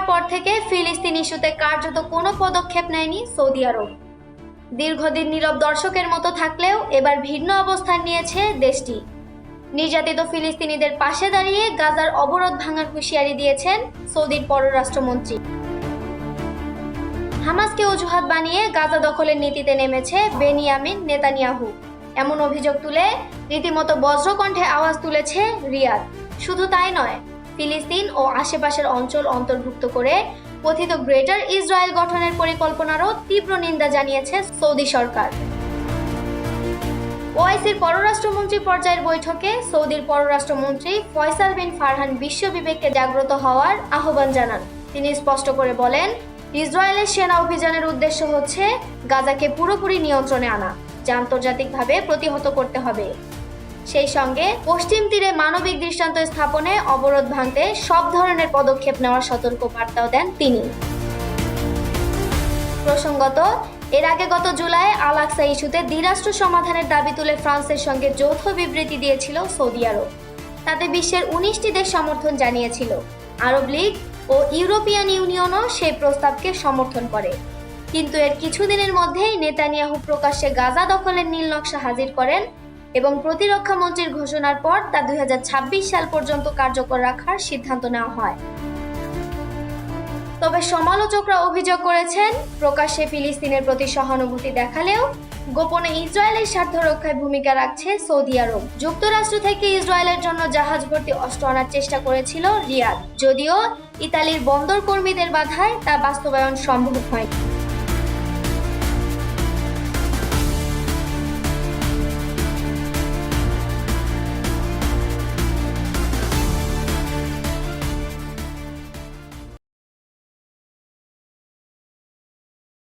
হওয়ার পর থেকে ফিলিস্তিন ইস্যুতে কার্যত কোনো পদক্ষেপ নেয়নি সৌদি আরব। দীর্ঘদিন নীরব দর্শকের মতো থাকলেও এবার ভিন্ন অবস্থান নিয়েছে দেশটি। নির্যাতিত ফিলিস্তিনিদের পাশে দাঁড়িয়ে গাজার অবরোধ ভাঙার হুঁশিয়ারি দিয়েছেন সৌদির পররাষ্ট্রমন্ত্রী। হামাসকে অজুহাত বানিয়ে গাজা দখলের নীতিতে নেমেছে বেনিয়ামিন নেতানিয়াহু। এমন অভিযোগ তুলে রীতিমতো বজ্রকণ্ঠে আওয়াজ তুলেছে রিয়াদ। শুধু তাই নয় ফিলিস্তিন ও আশেপাশের অঞ্চল অন্তর্ভুক্ত করে কথিত গ্রেটার ইসরায়েল গঠনের পরিকল্পনারও তীব্র নিন্দা জানিয়েছে সৌদি সরকার। ওআইসির পররাষ্ট্রমন্ত্রী পর্যায়ের বৈঠকে সৌদির পররাষ্ট্রমন্ত্রী ফয়সাল বিন ফারহান বিশ্ব বিবেককে জাগ্রত হওয়ার আহ্বান জানান। তিনি স্পষ্ট করে বলেন, ইসরায়েলের সেনা অভিযানের উদ্দেশ্য হচ্ছে গাজাকে পুরোপুরি নিয়ন্ত্রণে আনা, যা আন্তর্জাতিকভাবে প্রতিহত করতে হবে। সেই সঙ্গে পশ্চিম তীরে মানবিক দৃষ্টান্ত স্থাপনে অবরোধ ভাঙতে সব ধরনের পদক্ষেপ নেওয়ার সতর্ক বার্তাও দেন তিনি। প্রসঙ্গত, এর আগে গত জুলাই আল আকসা ইস্যুতে দ্বিরাষ্ট্র সমাধানের দাবি তুলে ফ্রান্সের সঙ্গে যৌথ বিবৃতি দিয়েছিল সৌদি আরব। তাতে বিশ্বের উনিশটি দেশ সমর্থন জানিয়েছিল। আরব লীগ ও ইউরোপিয়ান ইউনিয়নও সেই প্রস্তাবকে সমর্থন করে। কিন্তু এর কিছুদিনের মধ্যেই নেতানিয়াহু প্রকাশ্যে গাজা দখলের নীল নকশা হাজির করেন এবং প্রতিরক্ষা মন্ত্রীর ঘোষণার পর তা দুই হাজার ছাব্বিশ সাল পর্যন্ত কার্যকর রাখার সিদ্ধান্ত নেওয়া হয়। তবে সমালোচকরা অভিযোগ করেছেন, প্রকাশ্যে ফিলিস্তিনের প্রতি সহানুভূতি দেখালেও গোপনে ইসরায়েলের স্বার্থ রক্ষায় ভূমিকা রাখছে সৌদি আরব। যুক্তরাষ্ট্র থেকে ইসরায়েলের জন্য জাহাজ ভর্তি অস্ত্র আনার চেষ্টা করেছিল রিয়াদ, যদিও ইতালির বন্দর কর্মীদের বাধায় তা বাস্তবায়ন সম্ভব হয়নি।